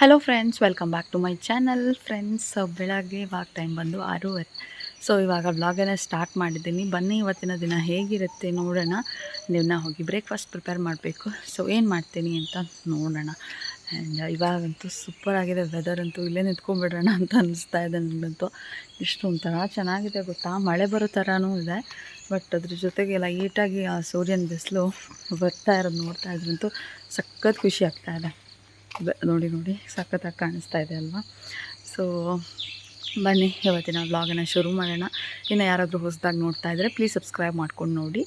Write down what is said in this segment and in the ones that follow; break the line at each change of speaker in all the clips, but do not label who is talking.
Hello friends welcome back to my channel friends ಬೆಳಗ್ಗೆ ಇವಾಗ time ಬಂದು ಆರೂವರೆ. ಸೊ ಇವಾಗ ಬ್ಲಾಗನ್ನು ಸ್ಟಾರ್ಟ್ ಮಾಡಿದ್ದೀನಿ. ಬನ್ನಿ, ಇವತ್ತಿನ ದಿನ ಹೇಗಿರುತ್ತೆ ನೋಡೋಣ. ನೀವು ಹೋಗಿ ಬ್ರೇಕ್ಫಾಸ್ಟ್ ಪ್ರಿಪೇರ್ ಮಾಡಬೇಕು. ಸೊ ಏನು ಮಾಡ್ತೀನಿ ಅಂತ ನೋಡೋಣ. ಆ್ಯಂಡ್ ಇವಾಗಂತೂ ಸೂಪರ್ ಆಗಿದೆ. ವೆದರ್ ಅಂತೂ ಇಲ್ಲೇ ನಿಂತ್ಕೊಂಡ್ಬಿಡೋಣ ಅಂತ ಅನಿಸ್ತಾ ಇದೆ ನನಗಂತೂ ಇಷ್ಟು ಒಂಥರ ಚೆನ್ನಾಗಿದೆ ಗೊತ್ತಾ? ಮಳೆ ಬರೋ ಥರನೂ ಇದೆ. ಬಟ್ ಅದ್ರ ಜೊತೆಗೆ ಲೈಟಾಗಿ ಆ ಸೂರ್ಯನ ಬಿಸಿಲು ಬರ್ತಾ ಇರೋದು ನೋಡ್ತಾ ಇದ್ರಂತೂ ಸಖತ್ ಖುಷಿ ಆಗ್ತಾ ಇದೆ. ನೋಡಿ ನೋಡಿ, ಸಖತ್ತಾಗಿ ಕಾಣಿಸ್ತಾ ಇದೆ ಅಲ್ವಾ? ಸೊ ಬನ್ನಿ, ಇವತ್ತಿನ ವ್ಲಾಗನ್ನು ಶುರು ಮಾಡೋಣ. ಇನ್ನು ಯಾರಾದರೂ ಹೊಸದಾಗಿ ನೋಡ್ತಾ ಇದ್ದರೆ ಪ್ಲೀಸ್ ಸಬ್ಸ್ಕ್ರೈಬ್ ಮಾಡ್ಕೊಂಡು ನೋಡಿ.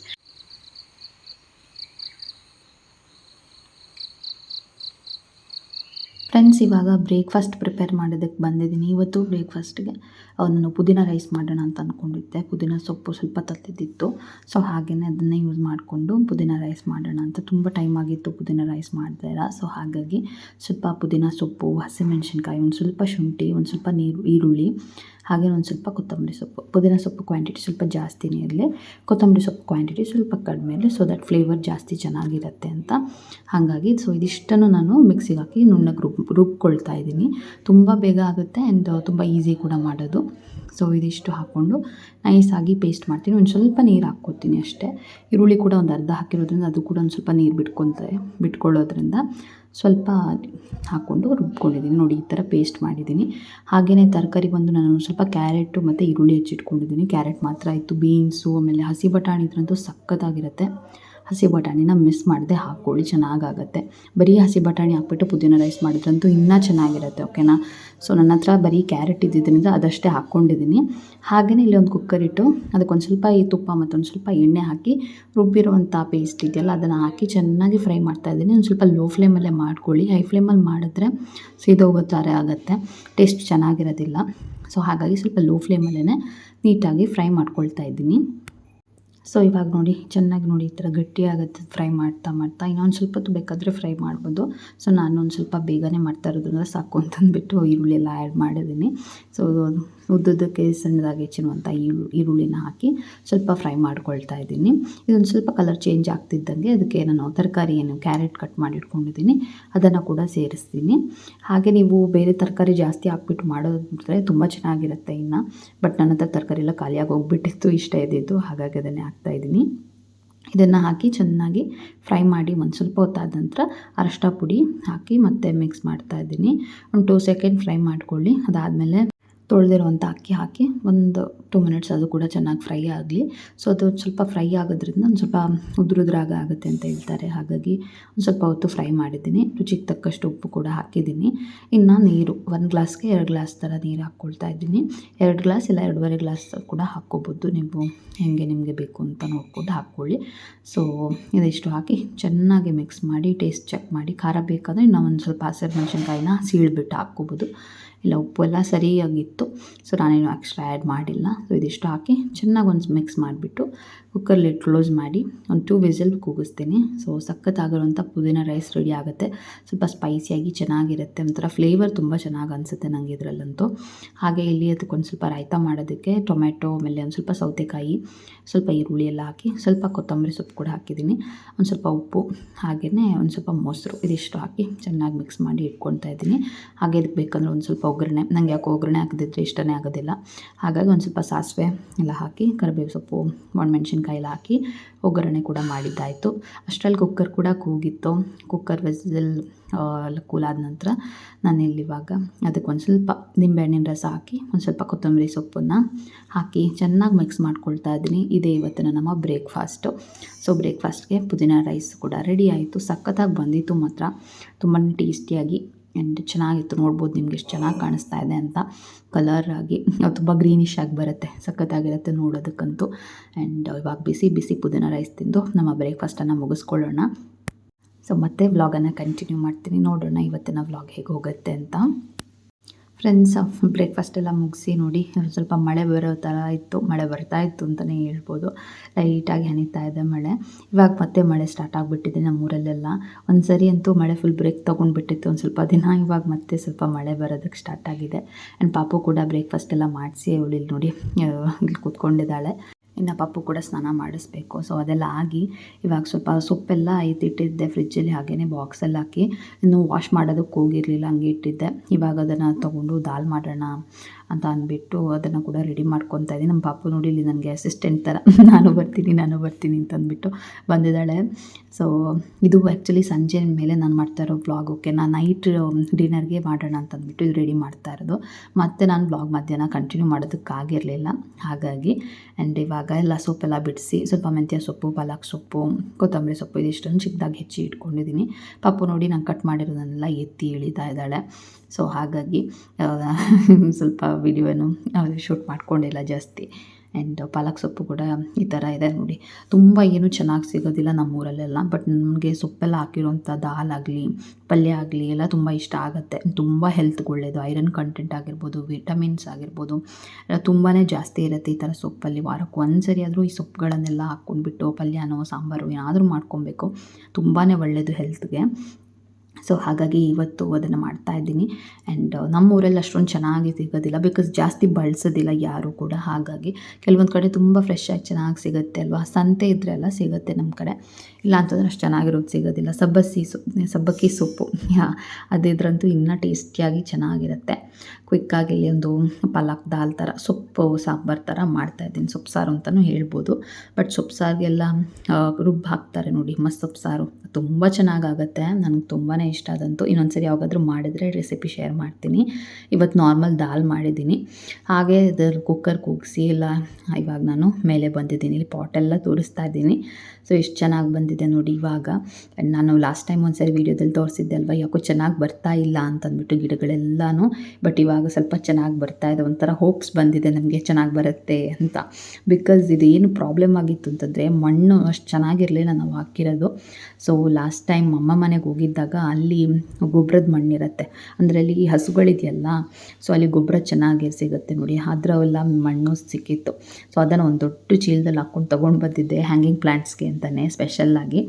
ಫ್ರೆಂಡ್ಸ್, ಇವಾಗ ಬ್ರೇಕ್ಫಾಸ್ಟ್ ಪ್ರಿಪೇರ್ ಮಾಡೋದಕ್ಕೆ ಬಂದಿದ್ದೀನಿ. ಇವತ್ತು ಬ್ರೇಕ್ಫಾಸ್ಟ್ಗೆ ನಾನು ಪುದೀನ ರೈಸ್ ಮಾಡೋಣ ಅಂತ ಅಂದ್ಕೊಂಡಿದ್ದೆ ಪುದೀನ ಸೊಪ್ಪು ಸ್ವಲ್ಪ ತತ್ತಿದ್ದಿತ್ತು. ಸೊ ಹಾಗೆಯೇ ಅದನ್ನೇ ಯೂಸ್ ಮಾಡಿಕೊಂಡು ಪುದೀನ ರೈಸ್ ಮಾಡೋಣ ಅಂತ. ತುಂಬ ಟೈಮ್ ಆಗಿತ್ತು ಪುದೀನ ರೈಸ್ ಮಾಡ್ತಾ ಸೊ, ಹಾಗಾಗಿ ಸ್ವಲ್ಪ ಪುದೀನ ಸೊಪ್ಪು, ಹಸಿಮೆಣಸಿನ್ಕಾಯಿ, ಒಂದು ಸ್ವಲ್ಪ ಶುಂಠಿ, ಒಂದು ಸ್ವಲ್ಪ ನೀರು, ಈರುಳ್ಳಿ ಹಾಗೆ ಒಂದು ಸ್ವಲ್ಪ ಕೊತ್ತಂಬರಿ ಸೊಪ್ಪು, ಪುದೀನ ಸೊಪ್ಪು ಕ್ವಾಂಟಿಟಿ ಸ್ವಲ್ಪ ಜಾಸ್ತಿನೇ ಇರಲಿ. ಕೊತ್ತಂಬರಿ ಸೊಪ್ಪು ಕ್ವಾಂಟಿಟಿ ಸ್ವಲ್ಪ ಕಡಿಮೆ ಇರಲಿ ಸೊ ದಟ್ ಫ್ಲೇವರ್ ಜಾಸ್ತಿ ಚೆನ್ನಾಗಿರುತ್ತೆ ಅಂತ. ಹಾಗಾಗಿ ಸೊ ಇದಿಷ್ಟನ್ನು ನಾನು ಮಿಕ್ಸಿಗೆ ಹಾಕಿ ನುಣ್ಣಗೆ ರುಬ್ ರುಬ್ಕೊಳ್ತಾ ಇದ್ದೀನಿ. ತುಂಬ ಬೇಗ ಆಗುತ್ತೆ ಆ್ಯಂಡ್ ತುಂಬ ಈಸಿ ಕೂಡ ಮಾಡೋದು. ಸೊ ಇದಿಷ್ಟು ಹಾಕ್ಕೊಂಡು ನೈಸಾಗಿ ಪೇಸ್ಟ್ ಮಾಡ್ತೀನಿ. ಒಂದು ಸ್ವಲ್ಪ ನೀರು ಹಾಕ್ಕೊತೀನಿ ಅಷ್ಟೇ. ಈರುಳ್ಳಿ ಕೂಡ ಒಂದು ಅರ್ಧ ಹಾಕಿರೋದ್ರಿಂದ ಅದು ಕೂಡ ಒಂದು ಸ್ವಲ್ಪ ನೀರು ಬಿಟ್ಕೊತಾರೆ ಬಿಟ್ಕೊಳ್ಳೋದ್ರಿಂದ. ಸ್ವಲ್ಪ ಹಾಕ್ಕೊಂಡು ರುಬ್ಕೊಂಡಿದ್ದೀನಿ. ನೋಡಿ, ಈ ಥರ ಪೇಸ್ಟ್ ಮಾಡಿದ್ದೀನಿ. ಹಾಗೆಯೇ ತರಕಾರಿ ಬಂದು ನಾನು ಸ್ವಲ್ಪ ಕ್ಯಾರೆಟು ಮತ್ತು ಈರುಳ್ಳಿ ಹೆಚ್ಚಿಟ್ಕೊಂಡಿದ್ದೀನಿ. ಕ್ಯಾರೆಟ್ ಮಾತ್ರ ಇತ್ತು ಬೀನ್ಸು ಆಮೇಲೆ ಹಸಿ ಬಟಾಣಿ ಇದ್ರಂತೂ ಸಖತ್ತಾಗಿರುತ್ತೆ. ಹಸಿ ಬಟಾಣಿನ ಮಿಸ್ ಮಾಡದೆ ಹಾಕ್ಕೊಳ್ಳಿ, ಚೆನ್ನಾಗಾಗತ್ತೆ. ಬರೀ ಹಸಿ ಬಟಾಣಿ ಹಾಕ್ಬಿಟ್ಟು ಪುದೀನ ರೈಸ್ ಮಾಡಿದ್ರಂತೂ ಇನ್ನೂ ಚೆನ್ನಾಗಿರುತ್ತೆ ಓಕೆನಾ ಸೊ ನನ್ನ ಹತ್ರ ಬರೀ ಕ್ಯಾರೆಟ್ ಇದ್ದಿದ್ದರಿಂದ ಅದಷ್ಟೇ ಹಾಕ್ಕೊಂಡಿದ್ದೀನಿ. ಹಾಗೆಯೇ ಇಲ್ಲಿ ಒಂದು ಕುಕ್ಕರ್ ಇಟ್ಟು ಅದಕ್ಕೊಂದು ಸ್ವಲ್ಪ ಈ ತುಪ್ಪ ಮತ್ತೊಂದು ಸ್ವಲ್ಪ ಎಣ್ಣೆ ಹಾಕಿ ರುಬ್ಬಿರುವಂಥ ಪೇಸ್ಟ್ ಇದೆಯಲ್ಲ, ಅದನ್ನು ಹಾಕಿ ಚೆನ್ನಾಗಿ ಫ್ರೈ ಮಾಡ್ತಾ ಇದ್ದೀನಿ. ಒಂದು ಸ್ವಲ್ಪ ಲೋ ಫ್ಲೇಮಲ್ಲೇ ಮಾಡ್ಕೊಳ್ಳಿ. ಹೈ ಫ್ಲೇಮಲ್ಲಿ ಮಾಡಿದ್ರೆ ಸೀದೋಗೋ ಥರ ಆಗುತ್ತೆ. ಟೇಸ್ಟ್ ಚೆನ್ನಾಗಿರೋದಿಲ್ಲ. ಸೊ ಹಾಗಾಗಿ ಸ್ವಲ್ಪ ಲೋ ಫ್ಲೇಮಲ್ಲೇ ನೀಟಾಗಿ ಫ್ರೈ ಮಾಡ್ಕೊಳ್ತಾ ಇದ್ದೀನಿ. ಸೊ ಇವಾಗ ನೋಡಿ, ಚೆನ್ನಾಗಿ ನೋಡಿ, ಈ ಥರ ಗಟ್ಟಿಯಾಗುತ್ತೆ ಫ್ರೈ ಮಾಡ್ತಾ ಮಾಡ್ತಾ. ಇನ್ನೊಂದು ಸ್ವಲ್ಪ ಹೊತ್ತು ಬೇಕಾದರೆ ಫ್ರೈ ಮಾಡ್ಬೋದು. ಸೊ ನಾನು ಒಂದು ಸ್ವಲ್ಪ ಬೇಗನೆ ಮಾಡ್ತಾ ಇರೋದ್ರಿಂದ ಸಾಕು ಅಂತಂದ್ಬಿಟ್ಟು ಈರುಳ್ಳಿ ಎಲ್ಲ ಆ್ಯಡ್ ಮಾಡಿದ್ದೀನಿ. ಸೊ ಉದ್ದುದ್ದಕ್ಕೆ ಸಣ್ಣದಾಗಿ ಹೆಚ್ಚಿರುವಂಥ ಈರು ಈರುಳ್ಳಿನ ಹಾಕಿ ಸ್ವಲ್ಪ ಫ್ರೈ ಮಾಡ್ಕೊಳ್ತಾ ಇದ್ದೀನಿ. ಇದೊಂದು ಸ್ವಲ್ಪ ಕಲರ್ ಚೇಂಜ್ ಆಗ್ತಿದ್ದಂಗೆ ಅದಕ್ಕೆ ನಾನು ತರಕಾರಿ ಏನು ಕ್ಯಾರೆಟ್ ಕಟ್ ಮಾಡಿ ಇಟ್ಕೊಂಡಿದ್ದೀನಿ. ಅದನ್ನು ಕೂಡ ಸೇರಿಸ್ತೀನಿ. ಹಾಗೆ ನೀವು ಬೇರೆ ತರಕಾರಿ ಜಾಸ್ತಿ ಹಾಕ್ಬಿಟ್ಟು ಮಾಡೋದ್ರೆ ತುಂಬ ಚೆನ್ನಾಗಿರುತ್ತೆ ಇನ್ನು. ಬಟ್ ನನ್ನ ಹತ್ರ ತರಕಾರಿ ಎಲ್ಲ ಖಾಲಿಯಾಗಿ ಹೋಗ್ಬಿಟ್ಟಿತ್ತು, ಇಷ್ಟ ಇದ್ದಿದ್ದು, ಹಾಗಾಗಿ ಅದನ್ನೇ ಹಾಕ್ತಾ ಇದ್ದೀನಿ. ಇದನ್ನು ಹಾಕಿ ಚೆನ್ನಾಗಿ ಫ್ರೈ ಮಾಡಿ ಒಂದು ಸ್ವಲ್ಪ ಹೊತ್ತಾದ ನಂತರ ಅರಶಿನ ಪುಡಿ ಹಾಕಿ ಮತ್ತೆ ಮಿಕ್ಸ್ ಮಾಡ್ತಾ ಇದ್ದೀನಿ. ಒಂದು ಟೂ ಸೆಕೆಂಡ್ ಫ್ರೈ ಮಾಡ್ಕೊಳ್ಳಿ. ಅದಾದಮೇಲೆ ತೊಳೆದಿರುವಂಥ ಅಕ್ಕಿ ಹಾಕಿ ಒಂದು ಟೂ ಮಿನಿಟ್ಸ್ ಅದು ಕೂಡ ಚೆನ್ನಾಗಿ ಫ್ರೈ ಆಗಲಿ. ಸೊ ಅದು ಸ್ವಲ್ಪ ಫ್ರೈ ಆಗೋದ್ರಿಂದ ಒಂದು ಸ್ವಲ್ಪ ಉದುರುದ್ರಾಗ ಆಗುತ್ತೆ ಅಂತ ಹೇಳ್ತಾರೆ. ಹಾಗಾಗಿ ಒಂದು ಸ್ವಲ್ಪ ಹೊತ್ತು ಫ್ರೈ ಮಾಡಿದ್ದೀನಿ. ರುಚಿಗೆ ತಕ್ಕಷ್ಟು ಉಪ್ಪು ಕೂಡ ಹಾಕಿದ್ದೀನಿ. ಇನ್ನು ನೀರು, ಒಂದು ಗ್ಲಾಸ್ಗೆ ಎರಡು ಗ್ಲಾಸ್ ಥರ ನೀರು ಹಾಕ್ಕೊಳ್ತಾ ಇದ್ದೀನಿ. ಎರಡು ಗ್ಲಾಸ್ ಇಲ್ಲ, ಎರಡೂವರೆ ಗ್ಲಾಸ್ ಕೂಡ ಹಾಕ್ಕೋಬೋದು. ನೀವು ಹೇಗೆ ನಿಮಗೆ ಬೇಕು ಅಂತ ನೋಡ್ಕೊಂಡು ಹಾಕ್ಕೊಳ್ಳಿ. ಸೊ ಇದಿಷ್ಟು ಹಾಕಿ ಚೆನ್ನಾಗಿ ಮಿಕ್ಸ್ ಮಾಡಿ ಟೇಸ್ಟ್ ಚೆಕ್ ಮಾಡಿ. ಖಾರ ಬೇಕಾದರೆ ಇನ್ನೂ ಒಂದು ಸ್ವಲ್ಪ ಹಸಿರು ಮೆಣಸಿನ್ಕಾಯಿನ ಸೀಳ್ಬಿಟ್ಟು ಹಾಕ್ಕೋಬೋದು. ಇಲ್ಲ ಉಪ್ಪು ಎಲ್ಲ ಸರಿಯಾಗಿತ್ತು. ಸೊ ನಾನೇನು ಎಕ್ಸ್ಟ್ರಾ ಆ್ಯಡ್ ಮಾಡಿಲ್ಲ. ಸೊ ಇದಿಷ್ಟು ಹಾಕಿ ಚೆನ್ನಾಗಿ ಒಂದು ಮಿಕ್ಸ್ ಮಾಡಿಬಿಟ್ಟು ಕುಕ್ಕರ್ ಲಿಡ್ ಕ್ಲೋಸ್ ಮಾಡಿ ಒಂದು ಟೂ ವಿಸಲ್ ಕೂಗಿಸ್ತೀನಿ. ಸೊ ಸಖತ್ತಾಗಿರುವಂಥ ಪುದೀನ ರೈಸ್ ರೆಡಿ ಆಗುತ್ತೆ. ಸ್ವಲ್ಪ ಸ್ಪೈಸಿಯಾಗಿ ಚೆನ್ನಾಗಿರುತ್ತೆ. ಒಂಥರ ಫ್ಲೇವರ್ ತುಂಬ ಚೆನ್ನಾಗಿ ಅನಿಸುತ್ತೆ ನನಗೆ ಇದರಲ್ಲಂತೂ. ಹಾಗೆ ಇಲ್ಲಿ ಅದಕ್ಕೊಂದು ಸ್ವಲ್ಪ ರಾಯ್ತ ಮಾಡೋದಕ್ಕೆ ಟೊಮೆಟೊ ಆಮೇಲೆ ಒಂದು ಸ್ವಲ್ಪ ಸೌತೆಕಾಯಿ, ಸ್ವಲ್ಪ ಈರುಳ್ಳಿ ಎಲ್ಲ ಹಾಕಿ ಸ್ವಲ್ಪ ಕೊತ್ತಂಬರಿ ಸೊಪ್ಪು ಕೂಡ ಹಾಕಿದ್ದೀನಿ. ಒಂದು ಸ್ವಲ್ಪ ಉಪ್ಪು ಹಾಗೆಯೇ ಒಂದು ಸ್ವಲ್ಪ ಮೊಸರು ಇದಿಷ್ಟು ಹಾಕಿ ಚೆನ್ನಾಗಿ ಮಿಕ್ಸ್ ಮಾಡಿ ಇಟ್ಕೊತಾ ಇದ್ದೀನಿ. ಹಾಗೆ ಇದಕ್ಕೆ ಬೇಕಂದ್ರೆ ಒಂದು ಸ್ವಲ್ಪ ಒಗ್ಗರಣೆ. ನನಗೆ ಯಾಕೆ ಒಗ್ಗರಣೆ ಹಾಕಿದ್ರೆ ಇಷ್ಟನೇ ಆಗೋದಿಲ್ಲ. ಹಾಗಾಗಿ ಒಂದು ಸ್ವಲ್ಪ ಸಾಸಿವೆ ಎಲ್ಲ ಹಾಕಿ ಕರಿಬೇವು ಸೊಪ್ಪು ಒಣಮೆಣ್ಸಿನ್ಕಾಯಿ ಎಲ್ಲ ಹಾಕಿ ಒಗ್ಗರಣೆ ಕೂಡ ಮಾಡಿದ್ದಾಯಿತು. ಅಷ್ಟರಲ್ಲಿ ಕುಕ್ಕರ್ ಕೂಡ ಕೂಗಿತ್ತು. ಕುಕ್ಕರ್ ವಿಸಿಲ್ ಕೂಲಾದ ನಂತರ ನಾನು ಇಲ್ಲಿವಾಗ ಅದಕ್ಕೆ ಒಂದು ಸ್ವಲ್ಪ ನಿಂಬೆಹಣ್ಣಿನ ರಸ ಹಾಕಿ, ಒಂದು ಸ್ವಲ್ಪ ಕೊತ್ತಂಬರಿ ಸೊಪ್ಪನ್ನು ಹಾಕಿ ಚೆನ್ನಾಗಿ ಮಿಕ್ಸ್ ಮಾಡ್ಕೊಳ್ತಾ ಇದ್ದೀನಿ. ಇದೇ ಇವತ್ತಿನ ನಮ್ಮ ಬ್ರೇಕ್ಫಾಸ್ಟು ಸೊ ಬ್ರೇಕ್ಫಾಸ್ಟ್ಗೆ ಪುದೀನ ರೈಸ್ ಕೂಡ ರೆಡಿ ಆಯಿತು. ಸಖತ್ತಾಗಿ ಬಂದಿತ್ತು ಮಾತ್ರ. ತುಂಬಾ ಟೇಸ್ಟಿಯಾಗಿ ಆ್ಯಂಡ್ ಚೆನ್ನಾಗಿತ್ತು, ನೋಡ್ಬೋದು ನಿಮ್ಗೆ ಎಷ್ಟು ಚೆನ್ನಾಗಿ ಕಾಣಿಸ್ತಾ ಇದೆ ಅಂತ. ಕಲರ್ ಆಗಿ ತುಂಬ ಗ್ರೀನಿಶ್ ಆಗಿ ಬರುತ್ತೆ, ಸಖತ್ತಾಗಿರುತ್ತೆ ನೋಡೋದಕ್ಕಂತೂ. ಆ್ಯಂಡ್ ಇವಾಗ ಬಿಸಿ ಬಿಸಿ ಪುದೀನ ರೈಸ್ ತಿಂದು ನಮ್ಮ ಬ್ರೇಕ್ಫಾಸ್ಟನ್ನು ಮುಗಿಸ್ಕೊಳ್ಳೋಣ. ಸೊ ಮತ್ತೆ ವ್ಲಾಗನ್ನು ಕಂಟಿನ್ಯೂ ಮಾಡ್ತೀನಿ, ನೋಡೋಣ ಇವತ್ತಿನ ವ್ಲಾಗ್ ಹೇಗೆ ಹೋಗುತ್ತೆ ಅಂತ. ಫ್ರೆಂಡ್ಸ್ ಬ್ರೇಕ್ಫಾಸ್ಟ್ ಎಲ್ಲ ಮುಗಿಸಿ ನೋಡಿ ಸ್ವಲ್ಪ ಮಳೆ ಬರೋ ಥರ ಇತ್ತು, ಮಳೆ ಬರ್ತಾ ಇತ್ತು ಅಂತಲೇ ಹೇಳ್ಬೋದು. ಲೈಟಾಗಿ ಹನಿತಾ ಇದೆ ಮಳೆ. ಇವಾಗ ಮತ್ತೆ ಮಳೆ ಸ್ಟಾರ್ಟ್ ಆಗಿಬಿಟ್ಟಿದೆ ನಮ್ಮೂರಲ್ಲೆಲ್ಲ. ಒಂದು ಸರಿ ಅಂತೂ ಮಳೆ ಫುಲ್ ಬ್ರೇಕ್ ತೊಗೊಂಡ್ಬಿಟ್ಟಿತ್ತು, ಒಂದು ಸ್ವಲ್ಪ ದಿನ, ಇವಾಗ ಮತ್ತೆ ಸ್ವಲ್ಪ ಮಳೆ ಬರೋದಕ್ಕೆ ಸ್ಟಾರ್ಟ್ ಆಗಿದೆ. ಆ್ಯಂಡ್ ಪಾಪು ಕೂಡ ಬ್ರೇಕ್ಫಾಸ್ಟ್ ಎಲ್ಲ ಮಾಡಿಸಿ ಅವಳು ಇಲ್ಲಿ ನೋಡಿ ಕೂತ್ಕೊಂಡಿದ್ದಾಳೆ. ಇನ್ನು ಪಪ್ಪು ಕೂಡ ಸ್ನಾನ ಮಾಡಿಸ್ಬೇಕು. ಸೊ ಅದೆಲ್ಲ ಆಗಿ ಇವಾಗ ಸ್ವಲ್ಪ ಸೊಪ್ಪೆಲ್ಲ ಇಟ್ಟಿದ್ದೆ ಫ್ರಿಜ್ಜಲ್ಲಿ ಹಾಗೇ ಬಾಕ್ಸಲ್ಲಿ ಹಾಕಿ. ಇನ್ನು ವಾಶ್ ಮಾಡೋದಕ್ಕೆ ಹೋಗಿರಲಿಲ್ಲ, ಹಂಗೆ ಇಟ್ಟಿದ್ದೆ. ಇವಾಗ ಅದನ್ನು ತೊಗೊಂಡು ದಾಲ್ ಮಾಡೋಣ ಅಂತ ಅಂದ್ಬಿಟ್ಟು ಅದನ್ನು ಕೂಡ ರೆಡಿ ಮಾಡ್ಕೊತಾ ಇದ್ದೀನಿ. ನಮ್ಮ ಪಾಪು ನೋಡಿ ಇಲ್ಲಿ ನನಗೆ ಅಸಿಸ್ಟೆಂಟ್ ಥರ ನಾನು ಬರ್ತೀನಿ ನಾನು ಬರ್ತೀನಿ ಅಂತ ಅಂದ್ಬಿಟ್ಟು ಬಂದಿದ್ದಾಳೆ. ಸೊ ಇದು ಆ್ಯಕ್ಚುಲಿ ಸಂಜೆ ಮೇಲೆ ನಾನು ಮಾಡ್ತಾ ಇರೋ ವ್ಲಾಗ್ ಓಕೆ ನಾನು ನೈಟ್ ಡಿನ್ನರ್ಗೆ ಮಾಡೋಣ ಅಂತ ಅಂದ್ಬಿಟ್ಟು ಇದು ರೆಡಿ ಮಾಡ್ತಾ ಇರೋದು. ಮತ್ತು ನಾನು ವ್ಲಾಗ್ ಮಧ್ಯಾಹ್ನ ಕಂಟಿನ್ಯೂ ಮಾಡೋದಕ್ಕಾಗಿರಲಿಲ್ಲ ಹಾಗಾಗಿ ಆ್ಯಂಡ್ ಇವಾಗ ಎಲ್ಲ ಸೊಪ್ಪೆಲ್ಲ ಬಿಡಿಸಿ, ಸ್ವಲ್ಪ ಮೆಂತ್ಯ ಸೊಪ್ಪು, ಪಾಲಕ್ ಸೊಪ್ಪು, ಕೊತ್ತಂಬರಿ ಸೊಪ್ಪು ಇದಿಷ್ಟನ್ನು ಚಿಕ್ಕದಾಗಿ ಹೆಚ್ಚಿ ಇಟ್ಕೊಂಡಿದ್ದೀನಿ. ಪಾಪು ನೋಡಿ ನಾನು ಕಟ್ ಮಾಡಿರೋದನ್ನೆಲ್ಲ ಎತ್ತಿ ಇಳಿತಾ ಇದ್ದಾಳೆ. ಸೊ ಹಾಗಾಗಿ, ಸ್ವಲ್ಪ ವಿಡಿಯೋನು ಶೂಟ್ ಮಾಡ್ಕೊಂಡಿಲ್ಲ ಜಾಸ್ತಿ. ಆ್ಯಂಡ್ ಪಾಲಕ್ ಸೊಪ್ಪು ಕೂಡ ಈ ಥರ ಇದೆ ನೋಡಿ. ತುಂಬ ಏನು ಚೆನ್ನಾಗಿ ಸಿಗೋದಿಲ್ಲ ನಮ್ಮೂರಲ್ಲೆಲ್ಲ ಬಟ್ ನನಗೆ ಸೊಪ್ಪೆಲ್ಲ ಹಾಕಿರೋಂಥ ದಾಲ್ ಆಗಲಿ ಪಲ್ಯ ಆಗಲಿ ಎಲ್ಲ ತುಂಬ ಇಷ್ಟ ಆಗುತ್ತೆ. ತುಂಬ ಹೆಲ್ತ್ಗೆ ಒಳ್ಳೆಯದು ಐರನ್ ಕಂಟೆಂಟ್ ಆಗಿರ್ಬೋದು ವಿಟಮಿನ್ಸ್ ಆಗಿರ್ಬೋದು, ಎಲ್ಲ ತುಂಬಾ ಜಾಸ್ತಿ ಇರುತ್ತೆ ಈ ಥರ ಸೊಪ್ಪಲ್ಲಿ. ವಾರಕ್ಕೆ ಒಂದು ಸರಿ ಆದರೂ ಈ ಸೊಪ್ಪುಗಳನ್ನೆಲ್ಲ ಹಾಕ್ಕೊಂಡ್ಬಿಟ್ಟು ಪಲ್ಯನೋ, ಸಾಂಬಾರು ಏನಾದರೂ ಮಾಡ್ಕೊಬೇಕು. ತುಂಬಾ ಒಳ್ಳೆಯದು ಹೆಲ್ತ್ಗೆ ಸೊ ಹಾಗಾಗಿ ಇವತ್ತು ಅದನ್ನು ಮಾಡ್ತಾ ಇದ್ದೀನಿ. ಆ್ಯಂಡ್ ನಮ್ಮೂರಲ್ಲಿ ಅಷ್ಟೊಂದು ಚೆನ್ನಾಗಿ ಸಿಗೋದಿಲ್ಲ. ಬಿಕಾಸ್ ಜಾಸ್ತಿ ಬಳಸೋದಿಲ್ಲ ಯಾರೂ ಕೂಡ. ಹಾಗಾಗಿ ಕೆಲವೊಂದು ಕಡೆ ತುಂಬ ಫ್ರೆಶ್ ಆಗಿ ಚೆನ್ನಾಗಿ ಸಿಗುತ್ತೆ ಅಲ್ವಾ? ಸಂತೆ ಇದ್ದರೆ ಎಲ್ಲ ಸಿಗುತ್ತೆ ನಮ್ಮ ಕಡೆ. ಇಲ್ಲ ಅಂತಂದ್ರೆ ಅಷ್ಟು ಚೆನ್ನಾಗಿರೋದು ಸಿಗೋದಿಲ್ಲ. ಸಬ್ಬಸ್ಸಿ ಸೊಪ್ಪು ಸಬ್ಬಕ್ಕಿ ಸೊಪ್ಪು ಅದಿದ್ರಂತೂ ಇನ್ನೂ ಟೇಸ್ಟಿಯಾಗಿ ಚೆನ್ನಾಗಿರುತ್ತೆ. ಕ್ವಿಕ್ಕಾಗಿ ಇಲ್ಲಿ ಒಂದು ಪಲಾಕ್ ದಾಲ್ ಥರ ಸೊಪ್ಪು, ಸಾಂಬಾರು ಥರ ಮಾಡ್ತಾಯಿದ್ದೀನಿ ಸೊಪ್ಪು ಸಾರು ಅಂತಲೂ ಹೇಳ್ಬೋದು. ಬಟ್ ಸೊಪ್ಪು ಸಾರಿಗೆಲ್ಲ ರುಬ್ಬು ಹಾಕ್ತಾರೆ ನೋಡಿ. ಮಸ್ತ್ ಸೊಪ್ಪು ಸಾರು. ತುಂಬ ಚೆನ್ನಾಗಾಗತ್ತೆ ನನಗೆ ತುಂಬಾ ಇಷ್ಟ ಆದಂತು ಇನ್ನೊಂದು ಸರಿ ಯಾವಾಗಾದರೂ ಮಾಡಿದರೆ ರೆಸಿಪಿ ಶೇರ್ ಮಾಡ್ತೀನಿ. ಇವತ್ತು ನಾರ್ಮಲ್ ದಾಲ್ ಮಾಡಿದ್ದೀನಿ. ಹಾಗೆ ಇದ್ರ ಕುಕ್ಕರ್ ಕೂಗಿಸಿ ಎಲ್ಲ ಇವಾಗ ನಾನು ಮೇಲೆ ಬಂದಿದ್ದೀನಿ, ಇಲ್ಲಿ ಪಾಟೆಲ್ಲ ತೋರಿಸ್ತಾ ಇದ್ದೀನಿ. ಸೊ ಎಷ್ಟು ಚೆನ್ನಾಗಿ ಬಂದಿದೆ ನೋಡಿ ಇವಾಗ. ನಾನು ಲಾಸ್ಟ್ ಟೈಮ್ ಒಂದು ಸರಿ ವೀಡಿಯೋದಲ್ಲಿ ತೋರಿಸಿದ್ದೆ ಅಲ್ವಾ, ಯಾಕೋ ಚೆನ್ನಾಗಿ ಬರ್ತಾ ಇಲ್ಲ ಅಂತಂದ್ಬಿಟ್ಟು ಗಿಡಗಳೆಲ್ಲನೂ. ಬಟ್ ಇವಾಗ ಸ್ವಲ್ಪ ಚೆನ್ನಾಗಿ ಬರ್ತಾ ಇದೆ, ಒಂಥರ ಹೋಪ್ಸ್ ಬಂದಿದೆ ನಮಗೆ, ಚೆನ್ನಾಗಿ ಬರುತ್ತೆ ಅಂತ. ಬಿಕಾಸ್ ಇದು ಏನು ಪ್ರಾಬ್ಲಮ್ ಆಗಿತ್ತು ಅಂತಂದರೆ ಮಣ್ಣು ಅಷ್ಟು ಚೆನ್ನಾಗಿರಲಿಲ್ಲ ನಾವು ಹಾಕಿರೋದು. ಸೊ ಲಾಸ್ಟ್ ಟೈಮ್ ಅಮ್ಮ ಮನೆಗೆ ಹೋಗಿದ್ದಾಗ ಅಲ್ಲಿ ಗೊಬ್ಬರದ ಮಣ್ಣಿರುತ್ತೆ ಅಂದರೆ ಅಲ್ಲಿ ಹಸುಗಳಿದೆಯಲ್ಲ, ಸೊ ಅಲ್ಲಿ ಗೊಬ್ಬರ ಚೆನ್ನಾಗಿ ಸಿಗುತ್ತೆ ನೋಡಿ. ಅದರವೆಲ್ಲ ಮಣ್ಣು ಸಿಕ್ಕಿತ್ತು. ಸೊ ಅದನ್ನು ಒಂದು ದೊಡ್ಡ ಚೀಲದಲ್ಲಿ ಹಾಕ್ಕೊಂಡು ತೊಗೊಂಡು ಬಂದಿದ್ದೆ ಹ್ಯಾಂಗಿಂಗ್ ಪ್ಲ್ಯಾಂಟ್ಸ್ಗೆ ಅಂತಲೇ ಸ್ಪೆಷಲ್ಲಾಗಿ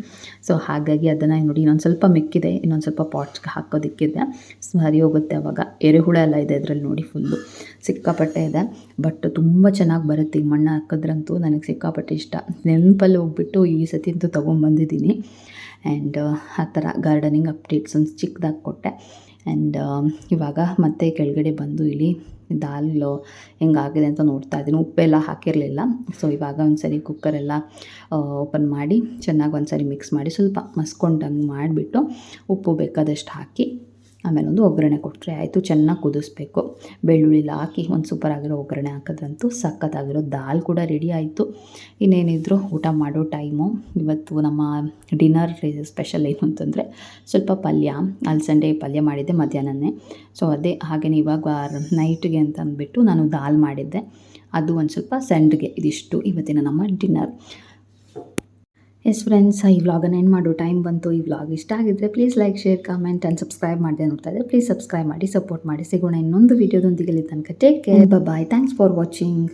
ಸೊ ಹಾಗಾಗಿ ಅದನ್ನು ನೋಡಿ ಇನ್ನೊಂದು ಸ್ವಲ್ಪ ಮೆಕ್ಕಿದೆ, ಇನ್ನೊಂದು ಸ್ವಲ್ಪ ಪಾಟ್ಸ್ಗೆ ಹಾಕೋದಕ್ಕಿದೆ. ಸರಿ ಹೋಗುತ್ತೆ ಅವಾಗ. ಎರೆಹುಳ ಎಲ್ಲ ಇದೆ ಅದರಲ್ಲಿ ನೋಡಿ ಫುಲ್ಲು ಸಿಕ್ಕಾಪಟ್ಟೆ ಇದೆ. ಬಟ್ ತುಂಬ ಚೆನ್ನಾಗಿ ಬರುತ್ತೆ ಈ ಮಣ್ಣು ಹಾಕಿದ್ರಂತೂ. ನನಗೆ ಸಿಕ್ಕಾಪಟ್ಟೆ ಇಷ್ಟ. ನೆನಪಲ್ಲಿ ಹೋಗ್ಬಿಟ್ಟು ಈ ಸತಿ ಅಂತೂ ತೊಗೊಂಬಂದಿದ್ದೀನಿ ಆ್ಯಂಡ್ ಆ ಥರ ಗಾರ್ಡನಿಂಗ್ ಅಪ್ಡೇಟ್ಸ್ ಒಂದು ಚಿಕ್ಕದಾಗಿ ಕೊಟ್ಟೆ. ಆ್ಯಂಡ್ ಇವಾಗ ಮತ್ತೆ ಕೆಳಗಡೆ ಬಂದು ಇಲ್ಲಿ ದಾಲು ಹೆಂಗಾಗಿದೆ ಅಂತ ನೋಡ್ತಾ ಇದ್ದೀನಿ. ಉಪ್ಪೆಲ್ಲ ಹಾಕಿರಲಿಲ್ಲ. ಸೊ ಇವಾಗ ಒಂದು ಸರಿ ಕುಕ್ಕರೆಲ್ಲ ಓಪನ್ ಮಾಡಿ ಚೆನ್ನಾಗಿ ಒಂದು ಸರಿ ಮಿಕ್ಸ್ ಮಾಡಿ ಸ್ವಲ್ಪ ಮಸ್ಕೊಂಡಂಗೆ ಮಾಡಿಬಿಟ್ಟು ಉಪ್ಪು ಬೇಕಾದಷ್ಟು ಹಾಕಿ ಆಮೇಲೆ ಒಂದು ಒಗ್ಗರಣೆ ಕೊಟ್ಟರೆ ಆಯಿತು, ಚೆನ್ನಾಗಿ ಕುದಿಸ್ಬೇಕು. ಬೆಳ್ಳುಳ್ಳಿ ಹಾಕಿ ಒಂದು ಸೂಪರ್ ಆಗಿರೋ ಒಗ್ಗರಣೆ ಹಾಕಿದ್ರಂತೂ ಸಖತ್ತಾಗಿರೋ ದಾಲ್ ಕೂಡ ರೆಡಿ ಆಯಿತು. ಇನ್ನೇನಿದ್ರು ಊಟ ಮಾಡೋ ಟೈಮು ಇವತ್ತು ನಮ್ಮ ಡಿನ್ನರ್ ಸ್ಪೆಷಲ್ ಏನು ಅಂತಂದರೆ ಸ್ವಲ್ಪ ಪಲ್ಯ. ಅಲ್ಸಂಡೆ ಪಲ್ಯ ಮಾಡಿದ್ದೆ ಮಧ್ಯಾಹ್ನನೇ. ಸೊ ಅದೇ ಹಾಗೇ ಇವಾಗ ನೈಟ್ಗೆ ಅಂತ ಅಂದ್ಬಿಟ್ಟು ನಾನು ದಾಲ್ ಮಾಡಿದ್ದೆ. ಅದು ಒಂದು ಸ್ವಲ್ಪ ಸಂಡ್ಗೆ ಇದಿಷ್ಟು ಇವತ್ತಿನ ನಮ್ಮ ಡಿನ್ನರ್ ಎಸ್ ಫ್ರೆಂಡ್ಸ್ ಈ ವ್ಲಾಗನ್ನು ಏನು ಮಾಡೋ ಟೈಮ್ ಬಂತು, ಈ ವ್ಲಾಗ್ ಇಷ್ಟ ಆಗಿದ್ದರೆ please like share comment and subscribe ಮಾಡಿದೆ ನೋಡ್ತಾ ಇದ್ದರೆ ಪ್ಲೀಸ್ ಸಬ್ಸ್ಕ್ರೈಬ್ ಮಾಡಿ ಸಪೋರ್ಟ್ ಮಾಡಿ. ಸಿಗೋಣ ಇನ್ನೊಂದು ವೀಡಿಯೋದೊಂದಿಗೆ ಇಲ್ಲಿ ತನಕ. Take care bye thanks for watching